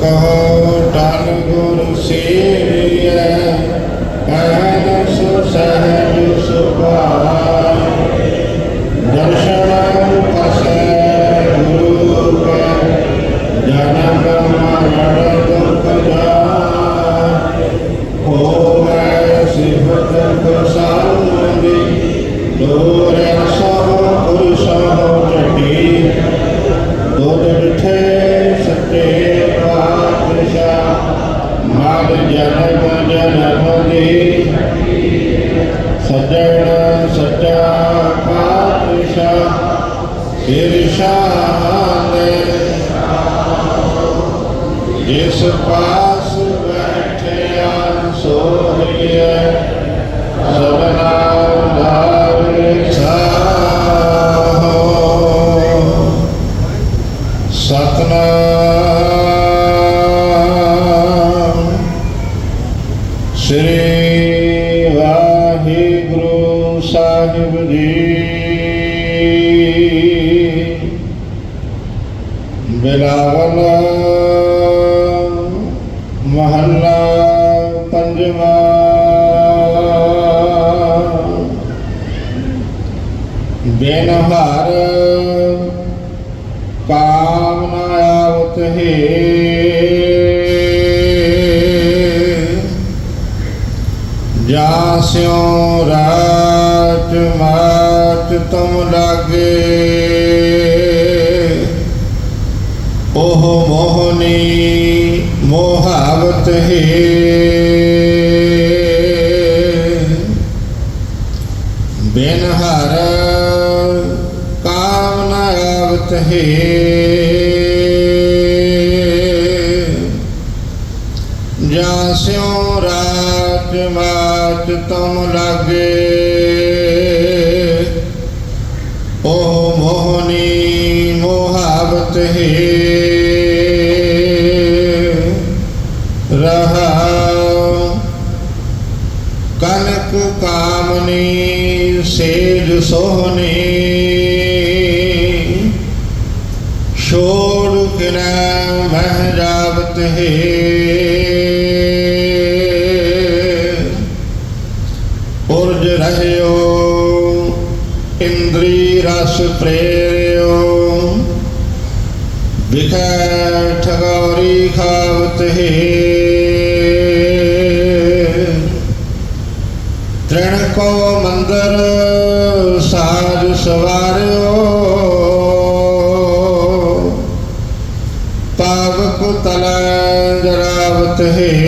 ਕਹੋ ਜਨਮ ਜਨਮ ਦੀ। ਸਜਣ ਸੱਚਾ ਪਾਤਸ਼ਾਹ ਇਰਸ਼ਾਦ ਜਿਸ ਪਾਸ ਬਿਲਾਵਲ ਮਹੱਲਾ ਪੰਜਵਾ। ਬਿਨ ਹਰ ਕਾਮ ਨ ਆਵਤ ਹੈ। ਜਾ ਰਾਤ ਮਾਤ ਤੁਮ ਲਾਗੇ ਉਹ ਮੋਹਨੀ ਮੋਹਾਵਤ ਹੈ। ਬਿਨ ਹਰ ਕਾਮ ਨਾ ਆਵਤ ਹੈ। ਜਾਂ ਸਿਉ ਰਾਤ ਮਾਤ ਤੁਮ ਲਾਗੇ। ਉਹ ਮੋਹਨੀ ਮੋਹਾਵਤ ਹੈ। ਸੋਹਣੀ। ਛੋੜ ਕਿਨਾ ਮਹਿ ਜਾਵਤ ਹੈ। ਉਰਜ ਰਹਿਓ, ਇੰਦਰੀ ਰਸ ਪ੍ਰੇਰਿਓ। ਵਿਖੈ ਠਗੌਰੀ ਖਾਵਤ ਹੈ। ਤ੍ਰਿਣ ਕੋ ਮੰਦਰ ਸਾਜ ਸਵਾਰਿਓ। ਪਾਵਕ ਤਲ ਜਰਾਵਤ ਹੈ।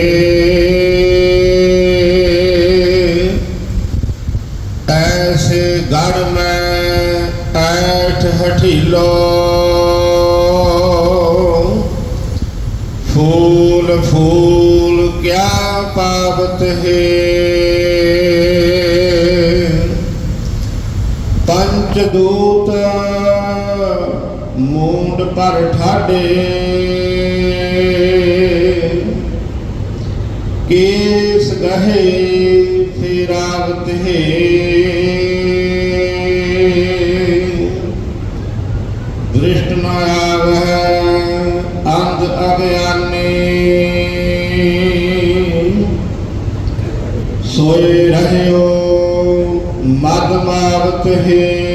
ਐਸੇ ਗੜ ਮੈਂ ਐਠ ਹਠੀਲੋ। ਫੂਲ ਫੂਲ ਕਿਆ ਪਾਵਤ ਹੈ। ਪੰਚ ਦੂਤ, ਮੂੰਡ ਪਰ ਠਾਡੇ। ਕੇਸ ਗਹੇ ਫੇਰਾਵਤ ਹੈ ਦ੍ਰਿਸ਼ਟ ਨ ਆਵਹਿ, ਅੰਧ ਅਗਿਆਨੀ। ਸੋਏ ਰਹਿਓ, ਮਦ ਮਾਵਤ ਹੈ।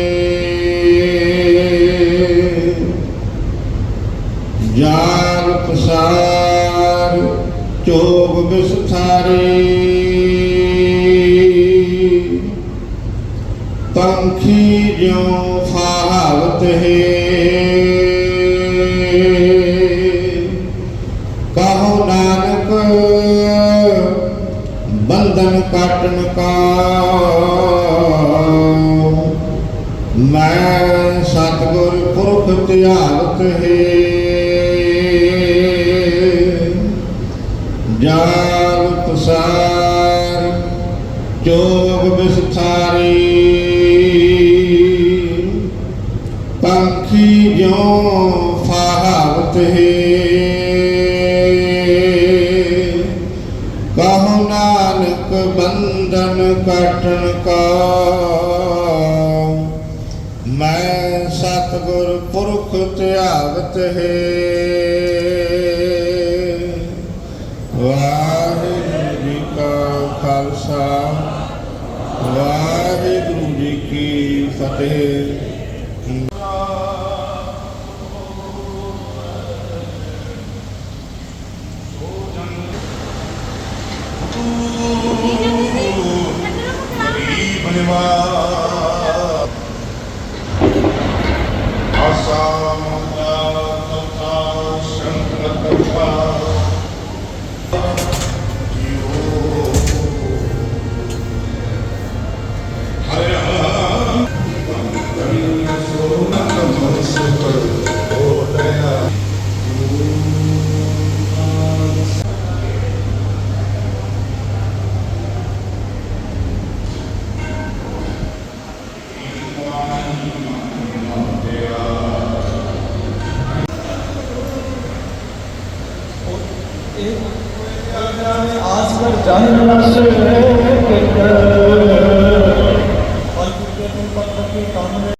ਜਾਲ ਪਸਾਰ, ਚੋਗ ਬਿਸਥਾਰੀ। ਪੰਖੀ ਜਿਉ ਫਾਹਵਤ ਹੈ। ਕਹੋ ਨਾਨਕ, ਬੰਧਨ ਕਾਟਨ ਕਾ ਮੈਂ ਸਤਗੁਰ ਪੁਰਖ ਧਿਆਵਤ ਹੈ। ਜੋਗ ਵਿਸਥਾਰੀ। ਪੰਖੀ ਜਿਉ ਫਾਹਵਤ ਹੈ। ਕਹੋ ਨਾਨਕ ਬੰਧਨ ਕਟਣ ਕਾ। ਮੈਂ ਸਤਗੁਰ ਪੁਰਖ ਧਿਆਵਤ ਹੈ। ਵਾਹਿਗੁਰੂ ਜੀ ਕਾ ਖਾਲਸਾ। ਤੇ ਬਨਵਾ জানি না